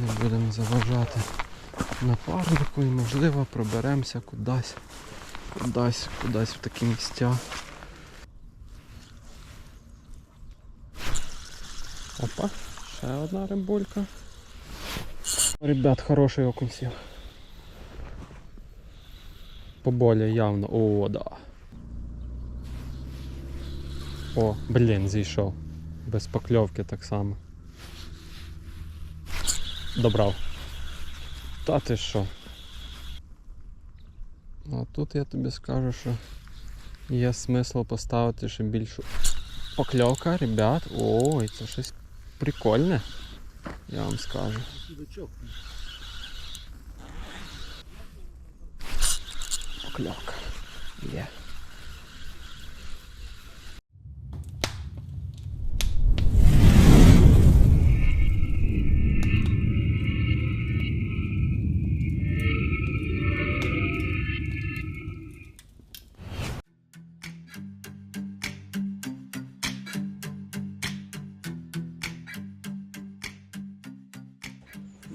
Не будемо заважати напарнику і можливо проберемося кудись, кудись, кудись в такі місця. Опа, ще одна рибулька. Ребят, хороший окунь. Поболі явно. О, да. О, блін, зійшов. Без покльовки так само. Добрав. Та ти що? А тут я тобі скажу, що є смисл поставити ще більшу покльовка, ребят. Ой, це щось прикольне. Я вам скажу. Покльовка. Є.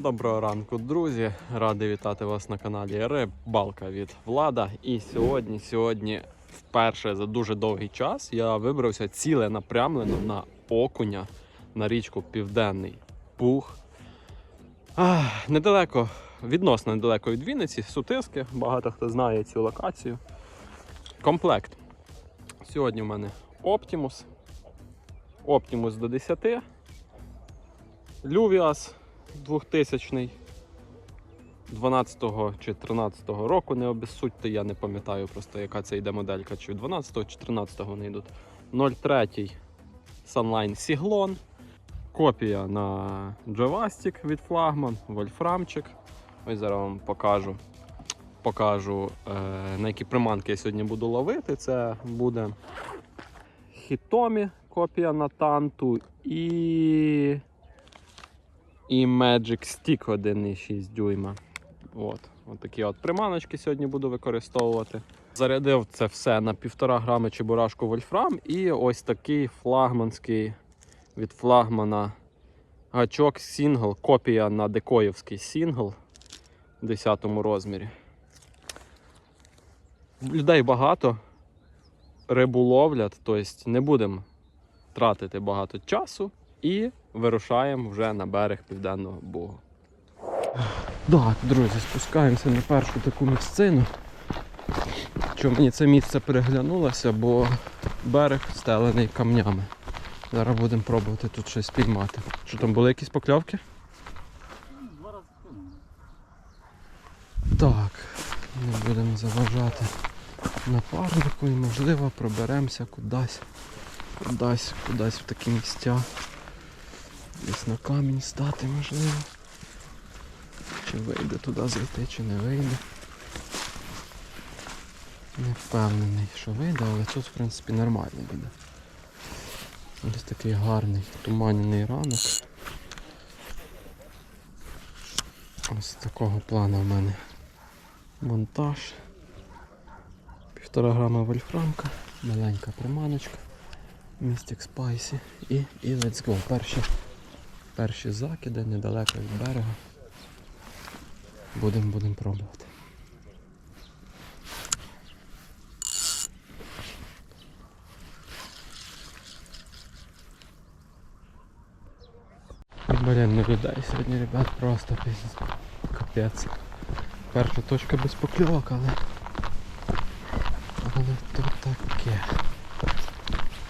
Доброго ранку, друзі! Радий вітати вас на каналі Рибалка від Влада. І сьогодні, сьогодні, вперше за дуже довгий час я вибрався ціле напрямлено на окуня на річку Південний Буг. Ах, недалеко, відносно недалеко від Вінниці, Сутиски. Багато хто знає цю локацію. Комплект. Сьогодні в мене Optimus. Optimus до 10. Лювіас 2000 12 чи 13 року, не обіссудьте, я не пам'ятаю просто, яка це йде моделька, чи 12 чи 13 вони йдуть. 03 Sunline Сіглон. Копія на Джавастик від флагман, вольфрамчик. Ось зараз вам покажу. Покажу, е, на які приманки я сьогодні буду ловити. Це буде Хітомі, копія Натанту і і Magic Stick 1,6 дюйма. От. От такі от приманочки сьогодні буду використовувати. Зарядив це все на 1,5 грами чебурашку Вольфрам і ось такий флагманський від флагмана гачок Сінгл, копія на декоївський сінгл в 10 розмірі. Людей багато, рибу ловлять, тобто не будемо тратити багато часу і вирушаємо вже на берег Південного Бугу. Так, друзі, спускаємося на першу таку місцину. Чому мені це місце переглянулося, бо берег стелений камнями. Зараз будемо пробувати тут щось піймати. Що там були якісь покльовки? Так, не будемо заважати напарнику і можливо проберемося кудись, кудись, кудись в такі місця. Десь на камінь стати можливо. Чи вийде туди зайти, чи не вийде. Не впевнений, що вийде, але тут в принципі нормально буде. Ось такий гарний туманний ранок. Ось такого плану в мене монтаж. Півтора грама вольфрамка, маленька приманочка, Mystic Spicy і, і let's go. Перші, перші закиди недалеко від берега. Будемо будем пробувати. Блін, не людей сьогодні, ребят, просто пиздец. Капець. Перша точка без покльовок, але... Але то таке.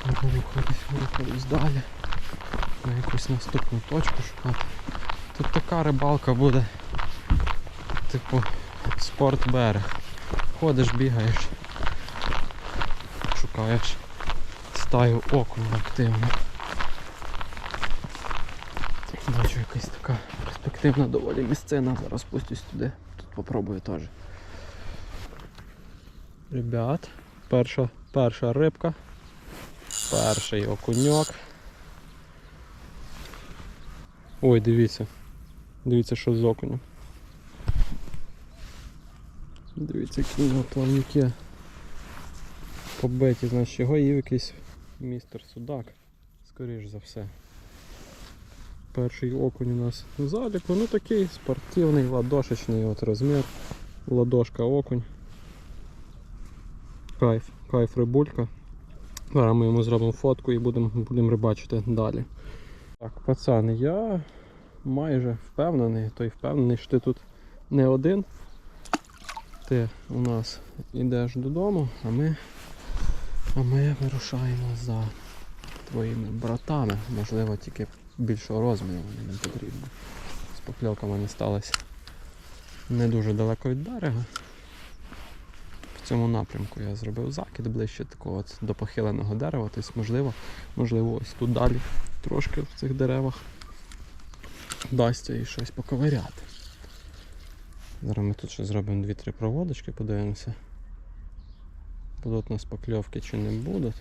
Треба рухатись, рухатись далі. На якусь наступну точку шукати. Тут така рибалка буде. Типу спорт берег. Ходиш, бігаєш, шукаєш стаю окунь активно. Бачу якась така перспективна доволі місцина. Зараз спустюсь туди. Тут попробую теж. Ребят, перша, перша рибка. Перший окуньок. Ой, дивіться. Дивіться, що з окунем. Дивіться, які нього плавники побиті, значить його їв якийсь містер судак, скоріш за все. Перший окунь у нас в заліку. Ну такий спортивний, ладошечний от розмір. Ладошка окунь. Кайф, кайф рибулька. Зараз ми йому зробимо фотку і будемо будем рибачити далі. Так, пацани, я майже впевнений, той впевнений, що ти тут не один. Ти у нас йдеш додому, а ми, а ми вирушаємо за твоїми братами. Можливо, тільки більшого розміру вони нам потрібні. З покльовками не сталося не дуже далеко від берега. В цьому напрямку я зробив закид ближче такого от до похиленого дерева. Тобто, можливо, можливо, ось тут далі трошки в цих деревах вдасться і щось поковиряти. Зараз ми тут ще зробимо 2-3 проводочки, подивимося. Будуть у нас покльовки чи не будуть.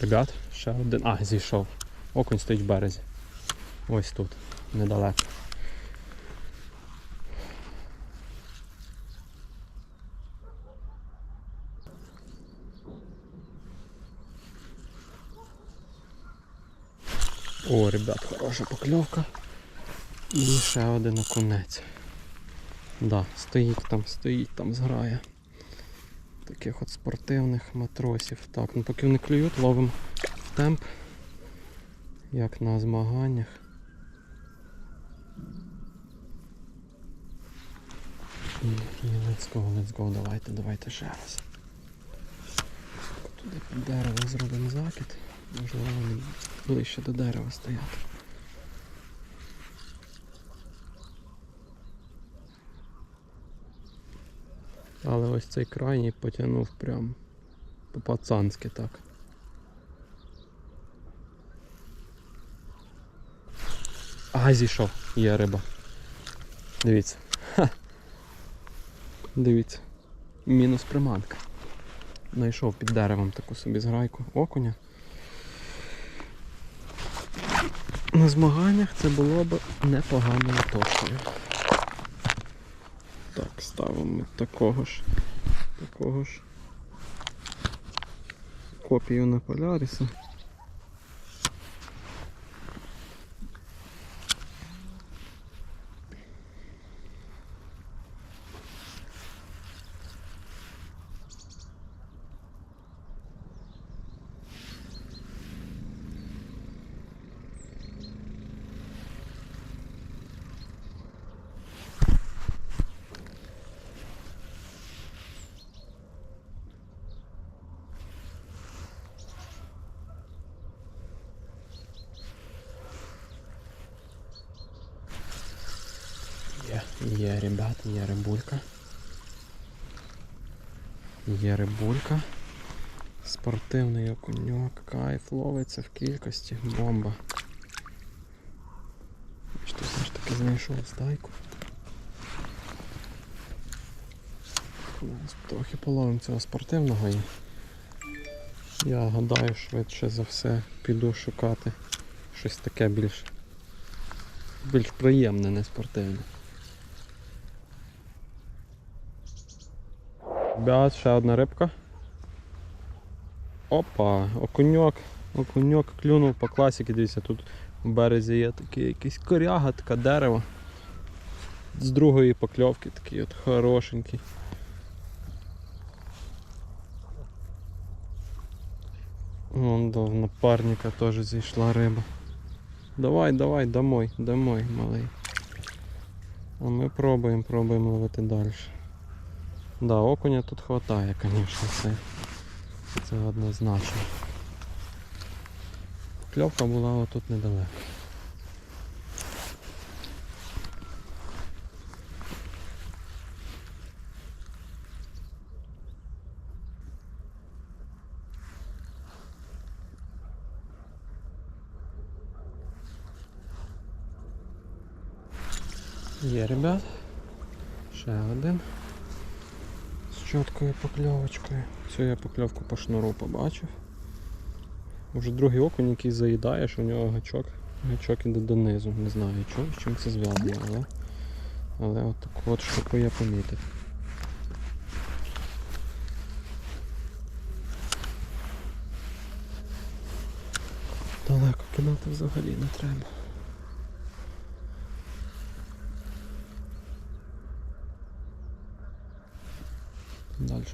Ребят, ще один. А, зійшов. Окунь стоїть в березі. Ось тут, недалеко. О, ребят, хороша покльовка. І ще один окунець. Да, стоїть там, стоїть там, зграє. Таких от спортивних матросів. Так, ну поки вони клюють, ловимо в темп, як на змаганнях. І, let's go, let's go, давайте, давайте ще раз. Туди під дерево зробимо закид. Можливо, вони ближче до дерева стояти. Але ось цей крайній потягнув прям по-пацанськи так. А, зійшов, є риба. Дивіться. Ха. Дивіться. Мінус приманка. Знайшов під деревом таку собі зграйку окуня. На змаганнях це було б непоганою точкою. Так, ставимо такого ж, такого ж копію на Поляріса. Є, ребята, є рибулька. Є рибулька. Спортивний окуньок, кайф ловиться в кількості, бомба. Що все ж таки знайшов стайку. Трохи половимо цього спортивного і я гадаю, швидше за все піду шукати щось таке більш, більш приємне, не спортивне. Ребят, ще одна рибка. Опа, окуньок. Окуньок клюнув по класіки, дивіться, тут в березі є такий якийсь коряга, така дерево. З другої покльовки такий от хорошенький. Вон до напарника теж зійшла риба. Давай, давай, домой, домой, малий. А ми пробуємо, пробуємо ловити далі. Да, окуня тут хватає, звісно, це, це однозначно. Кльовка була отут недалеко. Є, ребят. Ще один чіткою покльовочкою. Цю я покльовку по шнуру побачив. Вже другий окунь, який заїдає, що в нього гачок гачок іде донизу. Не знаю чого, з чим це зв'язано, але але от таку от штуку я помітив. Далеко кидати взагалі не треба.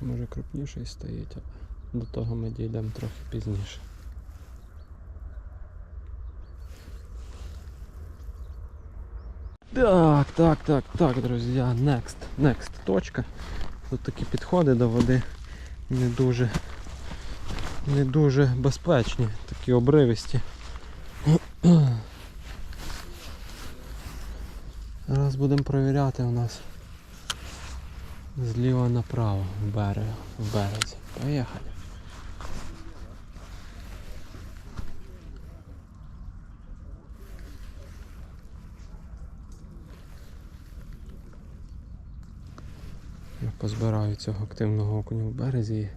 Може крупніший стоїть, а до того ми дійдемо трохи пізніше. Так, так, так, так, друзі, next, next точка. Тут такі підходи до води не дуже, не дуже безпечні, такі обривисті. Зараз будемо перевіряти у нас зліва направо в берег, в березі. Поїхали. Я позбираю цього активного окуня в березі.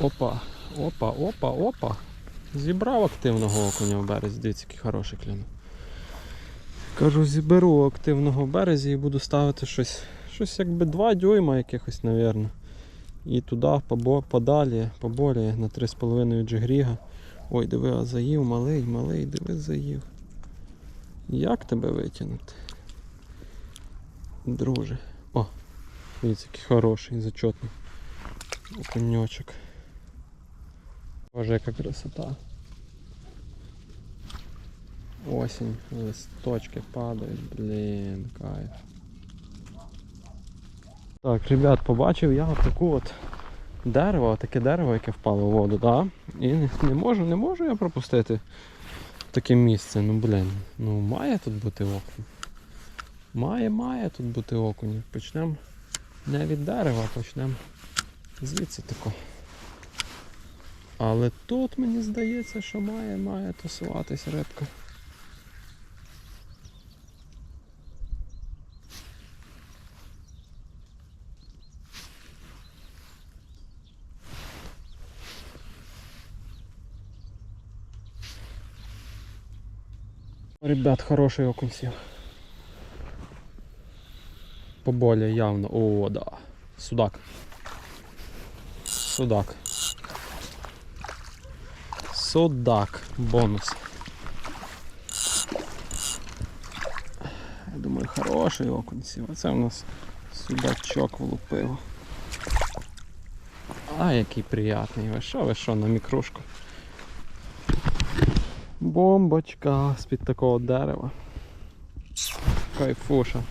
Опа, опа, опа, опа. Зібрав активного окуня в березі. Дивіться, який хороший клюнув. Кажу, зіберу активного березі і буду ставити щось, щось якби 2 дюйма якихось, навірно. І туди подалі, поболі на 3,5 джигріга. Ой, диви, а заїв, малий, малий, диви, заїв. Як тебе витягнути? Друже. О, дивіться, який хороший, зачетний. Окуньочок. Боже, яка красота. Осінь, листочки падають, блін, кайф. Так, ребят, побачив я таку от дерево, таке дерево, яке впало в воду, да? І не, можу, не можу я пропустити таке місце. Ну блін, ну має тут бути окунь. Має, має тут бути окунь. Почнемо не від дерева, почнемо звідси тако. Але тут мені здається, що має, має тусуватись рибка. Ребят, хороший окунь сів. Поболее явно. О, да. Судак. Судак. Судак. Бонус. Я думаю, хороший окунь сів. А у нас судачок влупив. А, який приятний. Ви що, ви що, на мікрушку? Бомбочка з-під такого дерева. Кайфуша.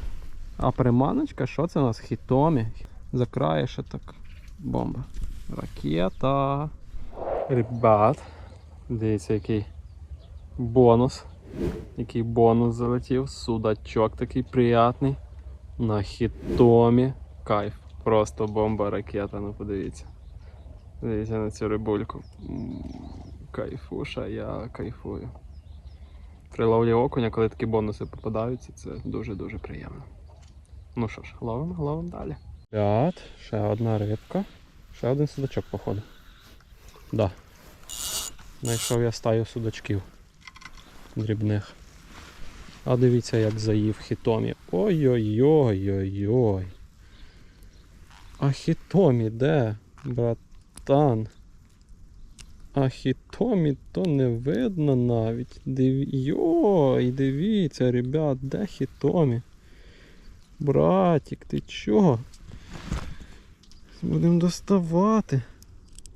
А приманочка, що це у нас? Хітомі. Закраєш так. Бомба. Ракета. Ребят. Дивіться, який бонус. Який бонус залетів. Судачок такий приятний. На хітомі. Кайф. Просто бомба ракета, ну подивіться. Дивіться на цю рибульку. Кайфуша, я кайфую. При ловлі окуня, коли такі бонуси попадаються, це дуже-дуже приємно. Ну що ж, ловимо, ловимо далі. П'ят, ще одна рибка. Ще один судачок, походу. Да. Знайшов я стаю судачків дрібних. А дивіться, як заїв хітомі. Ой-ой-ой-ой-ой. А хітомі де, братан? А хітомі то не видно навіть. Див... Йой, дивіться, ребят, де хітомі? Братик, ти чого? Будемо доставати.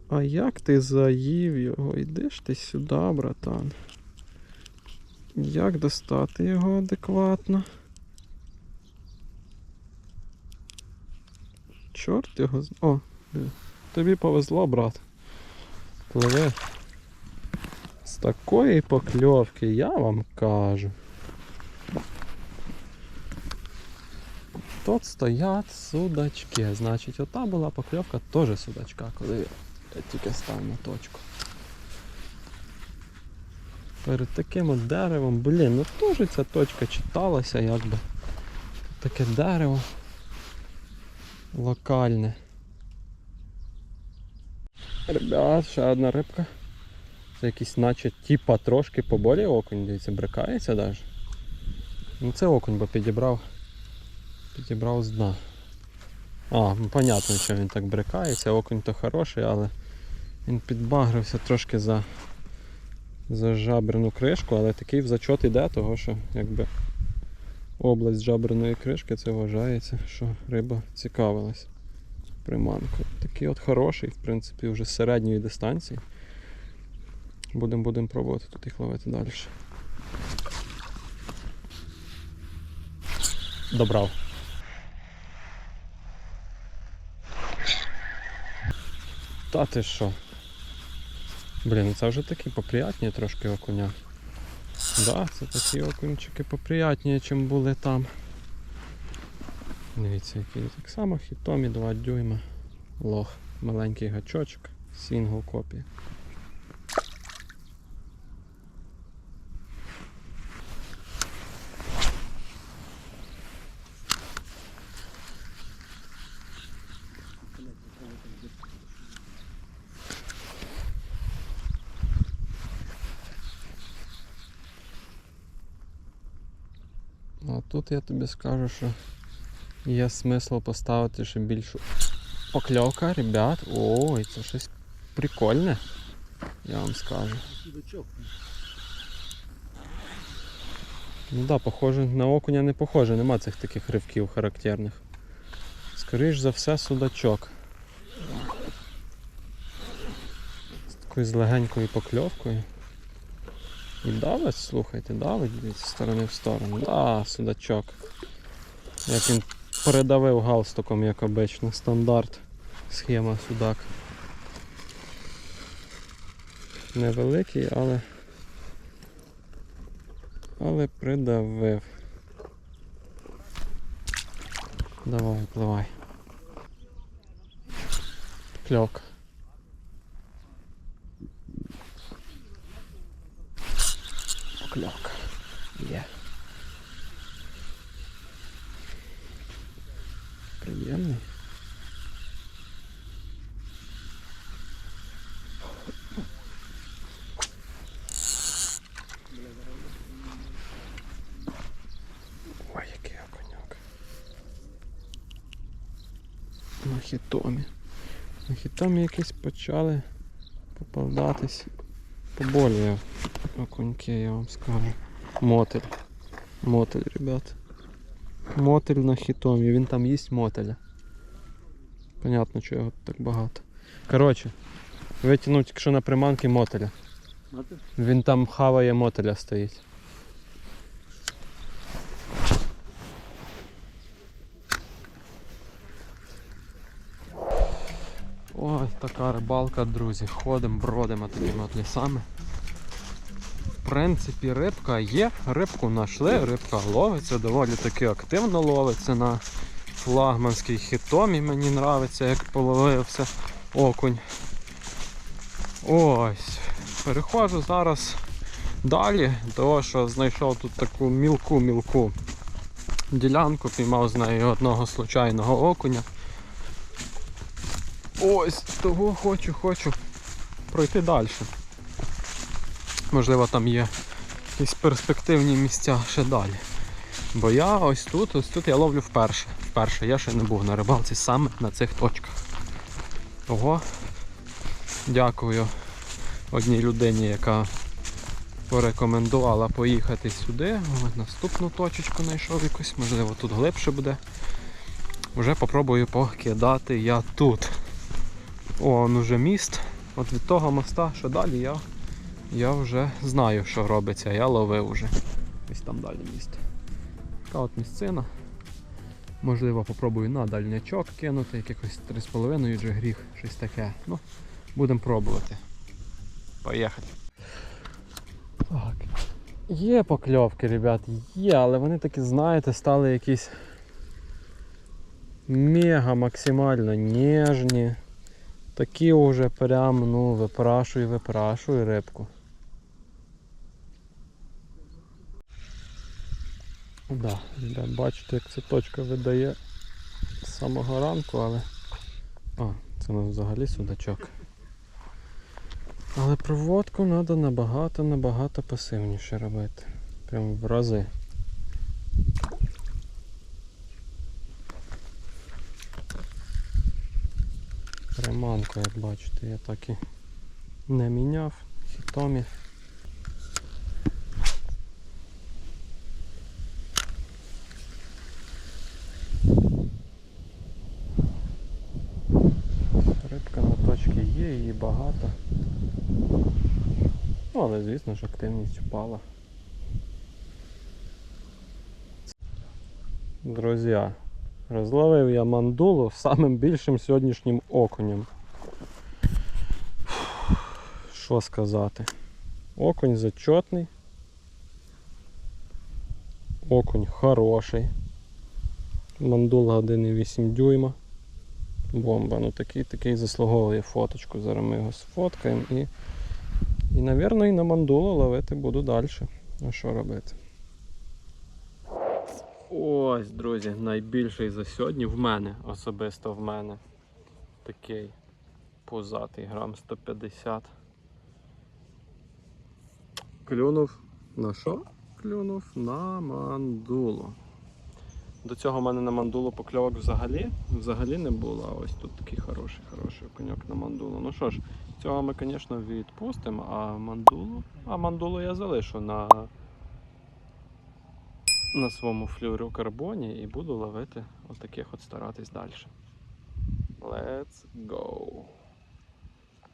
А як ти заїв його? Іди ж ти сюди, братан. Як достати його адекватно? Чорт його. О, тобі повезло, брат. Пливе. З такої покльовки, я вам кажу. Тут стоять судачки. Значить, ота була покльовка теж судачка, коли я тільки став на точку. Перед таким от деревом, блін, ну теж ця точка читалася, якби. Таке дерево локальне. Ребят, ще одна рибка. Це якийсь наче типа трошки поболі окунь, дивіться, брикається навіть. Ну це окунь, бо підібрав. Підібрав з дна. А, ну понятно, що він так брикається, окунь то хороший, але Він підбагрився трошки за, за жабрену кришку, але такий в зачот іде, того що якби область жабреної кришки це вважається, що риба цікавилась приманкою. Такий от хороший, в принципі, вже з середньої дистанції. Будемо будем пробувати тут їх ловити далі. Добрав. Та ти що? Блін, це вже такі поприятні трошки окуня. Да, це такі окунчики поприятні, чим були там. Дивіться, який так само хітомі 2 дюйма. Лох. Маленький гачочок, сінгл копія. А тут я тобі скажу, що є смисл поставити ще більшу покльовка, ребят. Ой, це щось прикольне. Я вам скажу. Ну да, похоже, на окуня не похоже, нема цих таких ривків характерних. Скоріш за все судачок. З такою з легенькою покльовкою. І давить, слухайте, давить з сторони в сторону. Да, судачок. Як він передавив галстуком, як обично, стандарт. Схема судак. Невеликий, але. Але придавив. Давай, пливай. Кльок. Покльовка. Є. Приємний. Ой, який окуньок. На хітомі. Якісь почали попадатись. Поболее окуньки, я вам скажу. Мотель. Мотель, ребят. Мотель на хітомі. Він там їсть мотеля. Понятно, що його так багато. Коротше, витягнуть, якщо на приманки мотеля. Він там хаває мотеля стоїть. Ой, така рибалка, друзі. Ходимо, бродимо такими от лісами. В принципі, рибка є, рибку знайшли, рибка ловиться, доволі таки активно ловиться на флагманській хітомі. Мені подобається, як половився окунь. Ось. Переходжу зараз далі, того що знайшов тут таку мілку-мілку ділянку, піймав з нею одного случайного окуня. Ось того хочу, хочу пройти далі. Можливо там є якісь перспективні місця ще далі. Бо я ось тут, ось тут я ловлю вперше. Вперше я ще не був на рибалці саме на цих точках. Того дякую одній людині, яка порекомендувала поїхати сюди. Ось наступну точечку знайшов якусь, можливо тут глибше буде. Вже попробую покидати я тут. О, он уже міст. От від того моста, що далі я, я вже знаю, що робиться. Я ловив вже. Ось там далі міст. Така от місцина. Можливо, попробую на дальнячок кинути, якихось 3,5 вже гріх, щось таке. Ну, будемо пробувати. Поїхали. Так. Є покльовки, ребят, є, але вони такі, знаєте, стали якісь мега максимально ніжні. Такі вже прям, ну, випрашуй, випрашуй рибку. Да, бачите, як ця точка видає з самого ранку, але... А, це у нас взагалі судачок. Але проводку треба набагато-набагато пасивніше робити. Прям в рази. Приманку, як бачите, я так і Не міняв. Хітомі. Рибка на точці є, її багато. Ну, але звісно ж активність впала. Друзі, розловив я мандулу самим більшим сьогоднішнім окунем. Що сказати? Окунь зачетний. Окунь хороший. Мандула 1,8 дюйма. Бомба. Ну такий такий заслуговує фоточку. Зараз ми його сфоткаємо і, і напевно, і на мандулу ловити буду далі. А що робити? Ось, друзі, найбільший за сьогодні в мене, особисто в мене. Такий пузатий грам 150. Клюнув на що? Клюнув на мандулу. До цього в мене на мандулу покльовок взагалі взагалі не було. А ось тут такий хороший, хороший коньок на мандулу. Ну що ж, цього ми, звісно, відпустимо, а мандулу. А мандулу я залишу на, на своєму флюорокарбоні і буду ловити отаких от старатись далі. Let's go!